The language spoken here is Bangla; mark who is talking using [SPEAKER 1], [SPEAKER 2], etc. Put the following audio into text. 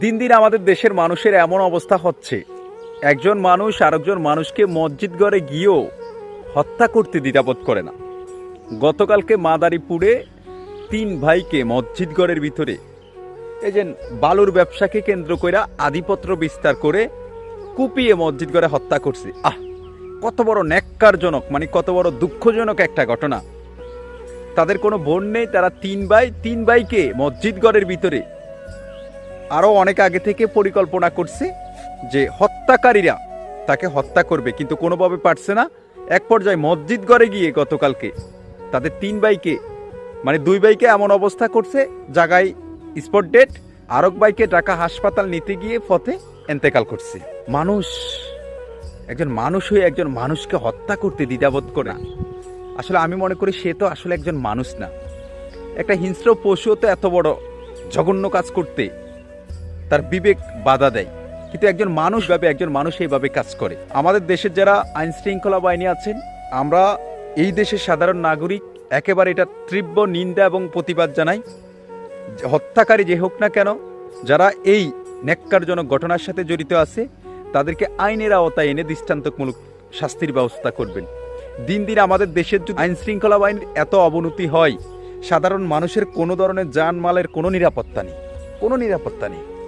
[SPEAKER 1] দিন দিন আমাদের দেশের মানুষের এমন অবস্থা হচ্ছে। একজন মানুষ আরেকজন মানুষকে মসজিদ ঘরে গিয়েও হত্যা করতে দ্বিধাবোধ করে না। গতকালকে মাদারীপুরে তিন ভাইকে মসজিদ ঘরের ভিতরে, এই যে বালুর ব্যবসাকে কেন্দ্র করে আধিপত্র বিস্তার করে কুপিয়ে মসজিদ ঘরে হত্যা করছে। আহ, কত বড় ন্যাক্কারজনক মানে কত বড় দুঃখজনক একটা ঘটনা। তাদের কোনো বোন নেই, তারা তিন ভাই, তিন ভাইকে মসজিদ ঘরের ভিতরে আরও অনেক আগে থেকে পরিকল্পনা করছে যে হত্যাকারীরা তাকে হত্যা করবে, কিন্তু কোনোভাবে পারছে না। এক পর্যায়ে মসজিদ ঘরে গিয়ে গতকালকে তাদের তিন ভাইকে মানে দুই ভাইকে এমন অবস্থা করছে জায়গায় স্পট ডেট, আরক ভাইকে ঢাকা হাসপাতাল নিতে গিয়ে পথে এন্তেকাল করছে। মানুষ, একজন মানুষ হয়ে একজন মানুষকে হত্যা করতে দ্বিধাবোধ করে। আসলে আমি মনে করি সে তো আসলে একজন মানুষ না। একটা হিংস্র পশুও তো এত বড় জঘন্য কাজ করতে তার বিবেক বাধা দেয়। কিন্তু একজন মানুষ ভাবে, একজন মানুষ এইভাবে কাজ করে। আমাদের দেশের যারা আইন শৃঙ্খলা বাহিনী আছেন, আমরা এই দেশের সাধারণ নাগরিক, একেবারে এটা তীব্র নিন্দা এবং প্রতিবাদ জানাই। হত্যাকারী যে হোক না কেন, যারা এই ন্যাক্কারজনক ঘটনার সাথে জড়িত আছে, তাদেরকে আইনের আওতায় এনে দৃষ্টান্তমূলক শাস্তির ব্যবস্থা করবেন। দিন দিন আমাদের দেশের যদি আইন শৃঙ্খলা বাহিনীর এত অবনতি হয়, সাধারণ মানুষের কোনো ধরনের জানমালের কোনো নিরাপত্তা নেই। কোনো নিরাপত্তা নেই।